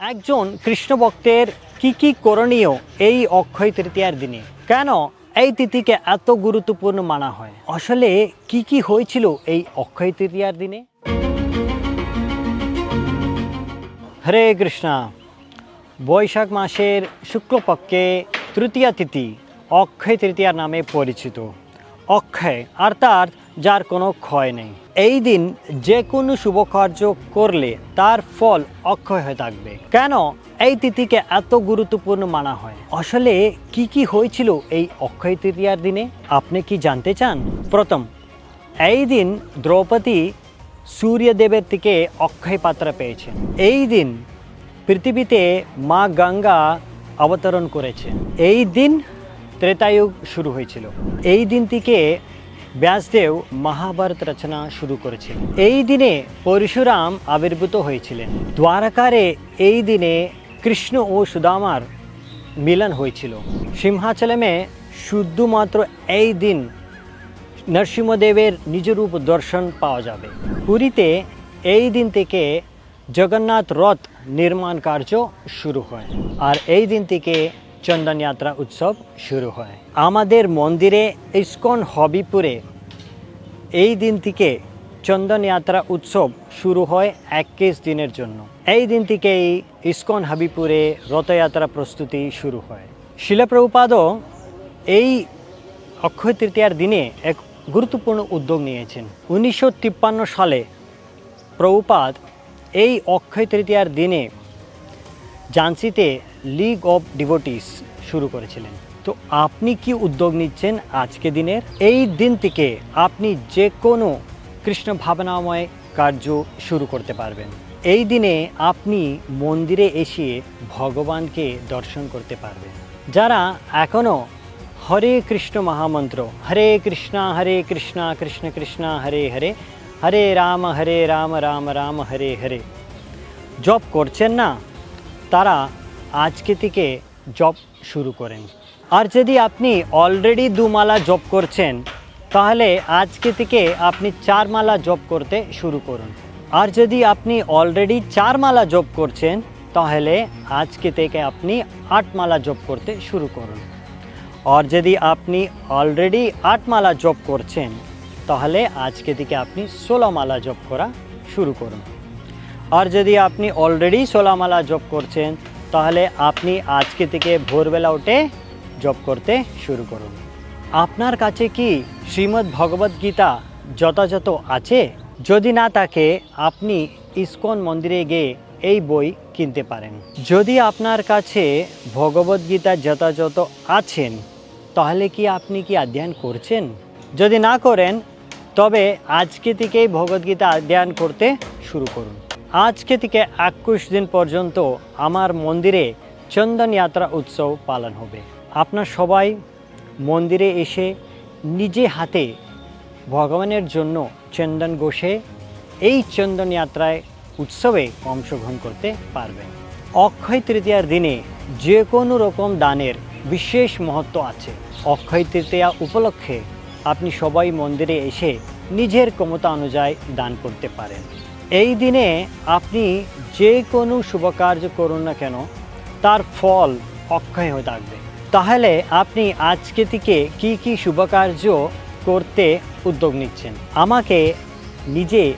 একজন কৃষ্ণ ভক্তের কি কি করণীয় এই অক্ষয় তৃতীয়ার দিনে? কেন এই তিথিকে এত গুরুত্বপূর্ণ মানা হয়? আসলে কি কি হয়েছিল এই অক্ষয় তৃতীয়ার দিনে? হরে কৃষ্ণা, বৈশাখ মাসের শুক্লপক্ষে তৃতীয়া তিথি অক্ষয় তৃতীয়ার নামে পরিচিত। অক্ষয় অর্থাৎ যার কোনো ক্ষয় নেই। এই দিন যে কোনো শুভ কার্য করলে তার ফল অক্ষয় হয়ে থাকবে। কেন? এই তিথিকে এত গুরুত্বপূর্ণ মানা হয়। আসলে কি কি হয়েছিল এই অক্ষয় তৃতীয়ার দিনে? আপনি কি জানতে চান? প্রথম, এই দিন দ্রৌপদী সূর্যদেবের থেকে অক্ষয় পাত্র পেয়েছেন। এই দিন পৃথিবীতে মা গঙ্গা অবতরণ করেছে এই দিন ত্রেতায়ুগ শুরু হয়েছিল। এই দিন থেকে ব্যাসদেব মহাভারত রচনা শুরু করেছিলেন। এই দিনে পরশুরাম আবির্ভূত হয়েছিলেন। দ্বারকারে এই দিনে কৃষ্ণ ও সুদামার মিলন হয়েছিল। সিংহাচলমে শুধুমাত্র এই দিন নরসিংহদেবের নিজরূপ দর্শন পাওয়া যাবে। পুরীতে এই দিন থেকে জগন্নাথ রথ নির্মাণ কার্য শুরু হয়। আর এই দিন থেকে চন্দন যাত্রা উৎসব শুরু হয়। আমাদের মন্দিরে ইস্কন হবিপুরে এই দিন থেকে চন্দন যাত্রা উৎসব শুরু হয় একুশ দিনের জন্য। এই দিন থেকেই ইস্কন হাবিপুরে রথযাত্রা প্রস্তুতি শুরু হয়। শিলপ্রভুপাদও এই অক্ষয় তৃতীয়ার দিনে এক গুরুত্বপূর্ণ উদ্যোগ নিয়েছেন। উনিশশো তিপ্পান্ন সালে প্রভুপাদ এই অক্ষয় তৃতীয়ার দিনে ঝান্সিতে লিগ অফ ডিভোটিস শুরু করেছিলেন। তো আপনি কি উদ্যোগ নিচ্ছেন আজকে দিনের? এই দিন থেকে আপনি যে কোনো কৃষ্ণ ভাবনাময় কার্য শুরু করতে পারবেন। এই দিনে আপনি মন্দিরে এসে ভগবানকে দর্শন করতে পারবেন। যারা এখনও হরে কৃষ্ণ মহামন্ত্র, হরে কৃষ্ণা হরে কৃষ্ণা, কৃষ্ণ কৃষ্ণ, হরে হরে হরে রাম হরে রাম রাম রাম, হরে হরে জব করছেন না, তারা আজকে থেকে জব শুরু করেন। আর যদি আপনি অলরেডি দুমালা জব করছেন, তাহলে আজকে থেকে আপনি চার মালা জব করতে শুরু করুন। আর যদি আপনি অলরেডি চার মালা জব করছেন, তাহলে আজকে থেকে আপনি আট মালা জব করতে শুরু করুন। আর যদি আপনি অলরেডি আট মালা জব করছেন, তাহলে আজকে থেকে আপনি ষোলো মালা জব করা শুরু করুন। আর যদি আপনি অলরেডি ষোলো মালা জব করছেন তাহলে আপনি আজকে থেকে ভোরবেলা উঠে জব করতে শুরু করুন। আপনার কাছে কি শ্রীমদ্ ভগবদ গীতা যথাযথ আছে? যদি না থাকে, আপনি ইসকন মন্দিরে গিয়ে এই বই কিনতে পারেন। যদি আপনার কাছে ভগবদ গীতা যথাযথ আছেন, তাহলে কি আপনি কি অধ্যয়ন করছেন? যদি না করেন, তবে আজকে থেকেই ভগবদ্গীতা অধ্যয়ন করতে শুরু করুন। আজকে থেকে একুশ দিন পর্যন্ত আমার মন্দিরে চন্দন যাত্রা উৎসব পালন হবে। আপনার সবাই মন্দিরে এসে নিজে হাতে ভগবানের জন্য চন্দন ঘষে এই চন্দন যাত্রায় উৎসবে অংশগ্রহণ করতে পারবেন। অক্ষয় তৃতীয়ার দিনে যে কোনো রকম দানের বিশেষ মহত্ব আছে। অক্ষয় তৃতীয়া উপলক্ষে আপনি সবাই মন্দিরে এসে নিজের ক্ষমতা অনুযায়ী দান করতে পারেন। এই দিনে আপনি যে কোনো শুভকার্য করুন না কেন, তার ফল অক্ষয় হয়ে থাকবে। তাহলে আপনি আজকে থেকে কি কি শুভকার্য করতে উদ্যোগ নিচ্ছেন, আমাকে নিজে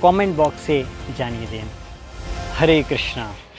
কমেন্ট বক্সে জানিয়ে দিন। হরে কৃষ্ণা।